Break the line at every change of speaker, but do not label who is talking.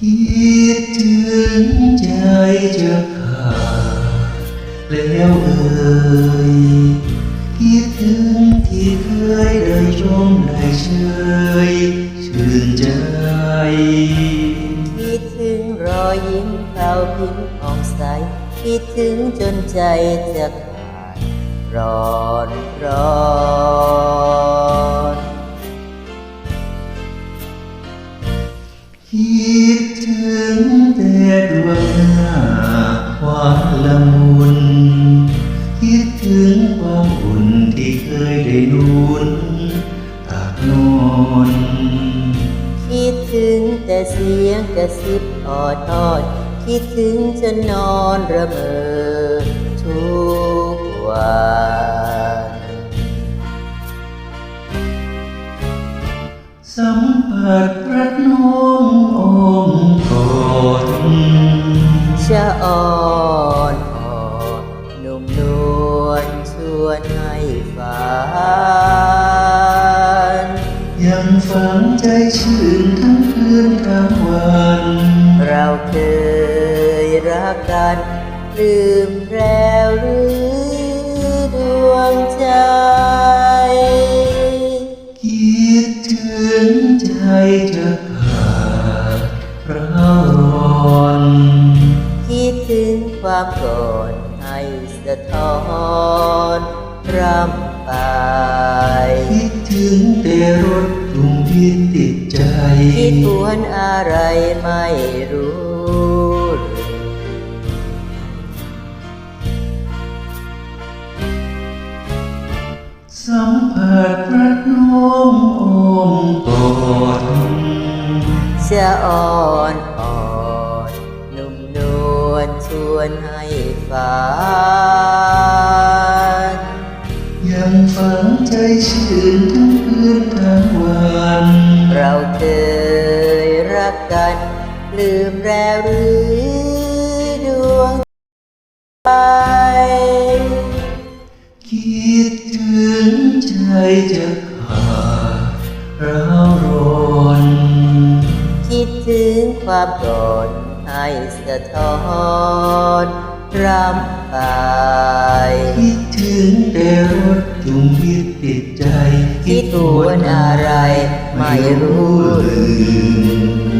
คิดถึงใจจะขาดแล้วเอ่ยคิดถึงที่เคยได้ชมได้เชยชื่นใจ
คิดถึงรอยยิ้มเขาพิมพ์ผ่องใส คิดถึงจนใจจะขาดร้อนร้อน
คิดถึงแต่ดวงหน้าความละมุน คิดถึงความอุ่นที่เคยได้นุ่นตากนอน
คิดถึงแต่เสียงกระซิบออดทอด คิดถึงจนนอนระเมอทุกวัน
สัมผัส
วนให้ฝัน
ยังฝังใจชื่นทั้งคืนทั้งวัน
เราเคยรักกัน ลืมแล้วหรือดวงใจ
คิดถึงใจจะขาดร้าวร้อน
คิดถึงความก่อนให้ สะท้อนรำไป
คิดถึงแต่รถยุงที่ติดใจ
คิดทวนอะไรไม่รู้
สัมผัสรักน้องอ้อมกอด
จะอ่อนอ่อน วลชวนให้ฝัน
ยังฝังใจชื่นทั้งคืนทั้งวัน
เราเคยรักกัน ลืมแล้วหรือดวงใจ
คิดถึงใจจะขาดร้าวร้อน
คิดถึงความก่อนให้ สะท้อนรำไป
คิดถึงแต่รถยุงที่ติดใจ
คิดทวนอะไรไม่รู้เล